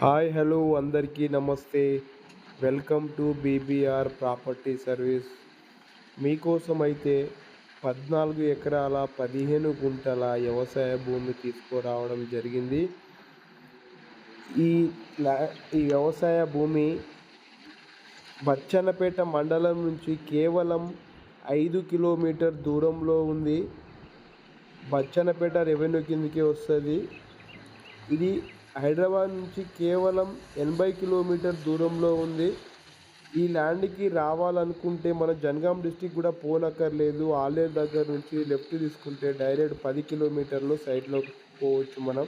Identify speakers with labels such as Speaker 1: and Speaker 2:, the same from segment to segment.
Speaker 1: Hi hello అందరికీ నమస్తే. Welcome to BBR property service. మీకోసం అయితే పద్నాలుగు ఎకరాల పదిహేను గుంటల వ్యవసాయ భూమి తీసుకురావడం జరిగింది. ఈ ఈ వ్యవసాయ భూమి బచ్చన్నపేట మండలం నుంచి కేవలం ఐదు కిలోమీటర్ దూరంలో ఉంది. బచ్చన్నపేట రెవెన్యూ కిందకి వస్తుంది. ఇది హైదరాబాద్ నుంచి కేవలం ఎనభై కిలోమీటర్ దూరంలో ఉంది. ఈ ల్యాండ్కి రావాలనుకుంటే మన జనగాం డిస్టిక్ కూడా పోనక్కర్లేదు. ఆలేరు దగ్గర నుంచి లెఫ్ట్ తీసుకుంటే డైరెక్ట్ పది కిలోమీటర్లు సైడ్లో పోవచ్చు మనం.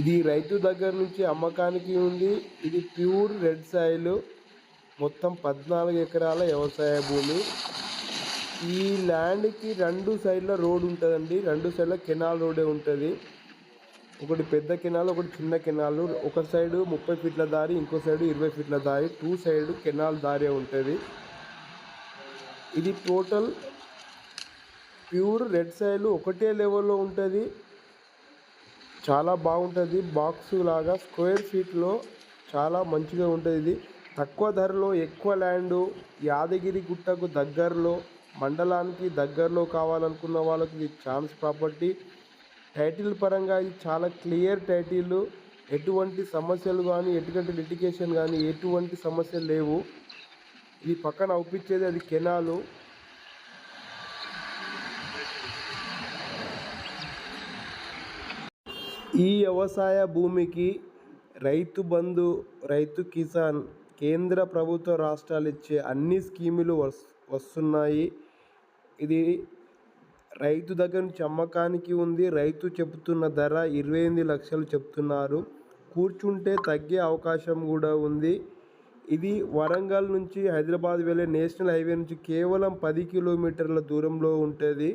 Speaker 1: ఇది రైతు దగ్గర నుంచి అమ్మకానికి ఉంది. ఇది ప్యూర్ రెడ్ సాయిల్. మొత్తం పద్నాలుగు ఎకరాల వ్యవసాయ భూమి. ఈ ల్యాండ్కి రెండు సైడ్ల రోడ్ ఉంటుందండి. రెండు సైడ్ల కెనాల్ రోడే ఉంటుంది. ఒకటి పెద్ద కెనాల్ ఒకటి చిన్న కెనాల్. ఒక సైడ్ ముప్పై ఫీట్ల దారి ఇంకో సైడ్ ఇరవై ఫీట్ల దారి. టూ సైడ్ కెనాల్ దారి ఉంటుంది. ఇది టోటల్ ప్యూర్ రెడ్ సైల్. ఒకటే లెవెల్లో ఉంటుంది. చాలా బాగుంటుంది. బాక్స్ లాగా స్క్వేర్ ఫీట్లో చాలా మంచిగా ఉంటుంది ఇది. తక్కువ ధరలో ఎక్కువ ల్యాండ్ యాదగిరి గుట్టకు దగ్గరలో మండలానికి దగ్గరలో కావాలనుకున్న వాళ్ళకి ఇది ఛాన్స్ ప్రాపర్టీ. టైటిల్ పరంగా ఇది చాలా క్లియర్ టైటిల్. ఎటువంటి సమస్యలు కానీ ఎటువంటి లిటికేషన్ కానీ ఎటువంటి సమస్యలు లేవు. ఇది పక్కన అవుపించేది అది కెనాలు. ఈ వ్యవసాయ భూమికి రైతు బంధు రైతు కిసాన్ కేంద్ర ప్రభుత్వ రాష్ట్రాలు ఇచ్చే అన్ని స్కీములు వస్తున్నాయి. ఇది రైతు దగ్గర నుంచి అమ్మకానికి ఉంది. రైతు చెబుతున్న ధర ఇరవై ఎనిమిది లక్షలు చెప్తున్నారు కూర్చుంటే తగ్గే అవకాశం కూడా ఉంది. ఇది వరంగల్ నుంచి హైదరాబాద్ వెళ్ళే నేషనల్ హైవే నుంచి కేవలం పది కిలోమీటర్ల దూరంలో ఉంటుంది.